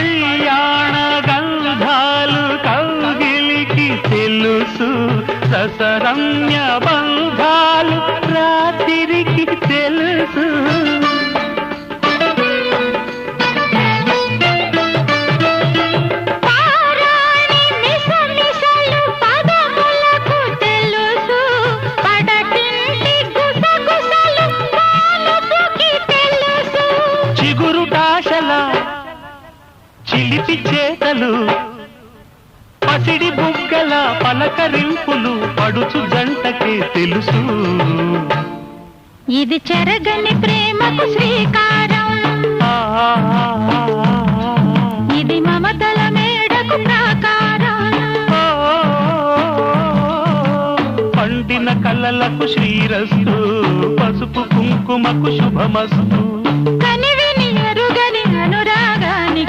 కళ్యాణ గంధాలు కౌగిలికి తెలుసు. రసరమ్య బంధాలు రాత్రికి తెలుసు చిలిపి చేతలు పసిడి బుగ్గల పలకరింపులు పడుచు జంటకే తెలుసు. ఇది చెరగని ప్రేమకు శ్రీకారం. ఇది మమతల మేడకు ప్రాకారం. పండిన కళ్ళలకు శ్రీరస్తు పసుపు కుంకుమకు శుభమస్తు.